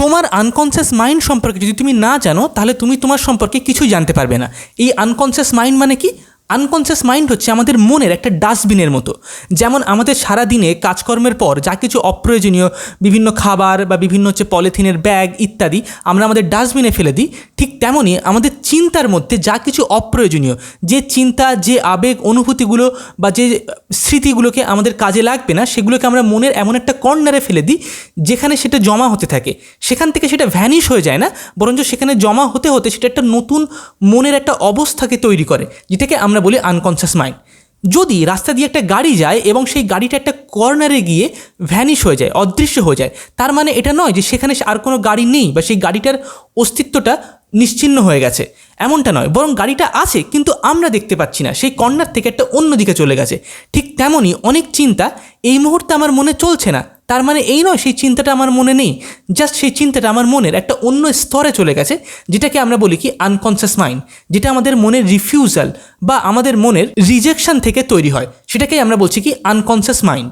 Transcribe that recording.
তোমার unconscious mind সম্পর্কে যদি তুমি না জানো, তাহলে তুমি তোমার সম্পর্কে কিছুই জানতে পারবে না। এই আনকনসিয়াস মাইন্ড মানে কি? আনকনসিয়াস মাইন্ড হচ্ছে আমাদের মনের একটা ডাস্টবিনের মতো। যেমন আমাদের সারা দিনে কাজকর্মের পর যা কিছু অপ্রয়োজনীয়, বিভিন্ন খাবার বা বিভিন্ন হচ্ছে পলিথিনের ব্যাগ ইত্যাদি আমরা আমাদের ডাস্টবিনে ফেলে দিই, ঠিক তেমনই আমাদের চিন্তার মধ্যে যা কিছু অপ্রয়োজনীয়, যে চিন্তা, যে আবেগ, অনুভূতিগুলো বা যে স্মৃতিগুলোকে আমাদের কাজে লাগবে না, সেগুলোকে আমরা মনের এমন একটা কর্নারে ফেলে দিই, যেখানে সেটা জমা হতে থাকে। সেখান থেকে সেটা ভ্যানিশ হয়ে যায় না, বরঞ্চ সেখানে জমা হতে হতে সেটা একটা নতুন মনের একটা অবস্থাকে তৈরি করে, যেটাকে আমরা বলি আনকনসিয়াস মাইন্ড যদি রাস্তা দিয়ে একটা গাড়ি যায় এবং সেই গাড়িটা একটা কর্নারে গিয়ে ভ্যানিশ হয়ে যায়, অদৃশ্য হয়ে যায়, তার মানে এটা নয় যে সেখানে আর কোনো গাড়ি নেই বা সেই গাড়িটার অস্তিত্বটা নিশ্চিহ্ন হয়ে গেছে। এমনটা নয়, বরং গাড়িটা আছে কিন্তু আমরা দেখতে পাচ্ছি না। সেই কর্নার থেকে একটা অন্য দিকে চলে গেছে। ঠিক তেমনই অনেক চিন্তা, এই মুহূর্তে আমার মনে চলছে না। তার মানে এই নয়, সেই চিন্তাটা আমার মনে নেই। জাস্ট সেই চিন্তাটা আমার মনের একটা অন্য স্তরে চলে গেছে, যেটাকে আমরা বলি কি আনকনসিয়াস মাইন্ড যেটা আমাদের মনের রিফিউজাল বা আমাদের মনের রিজেকশন থেকে তৈরি হয়। সেটাকেই আমরা বলছি কি আনকনসিয়াস মাইন্ড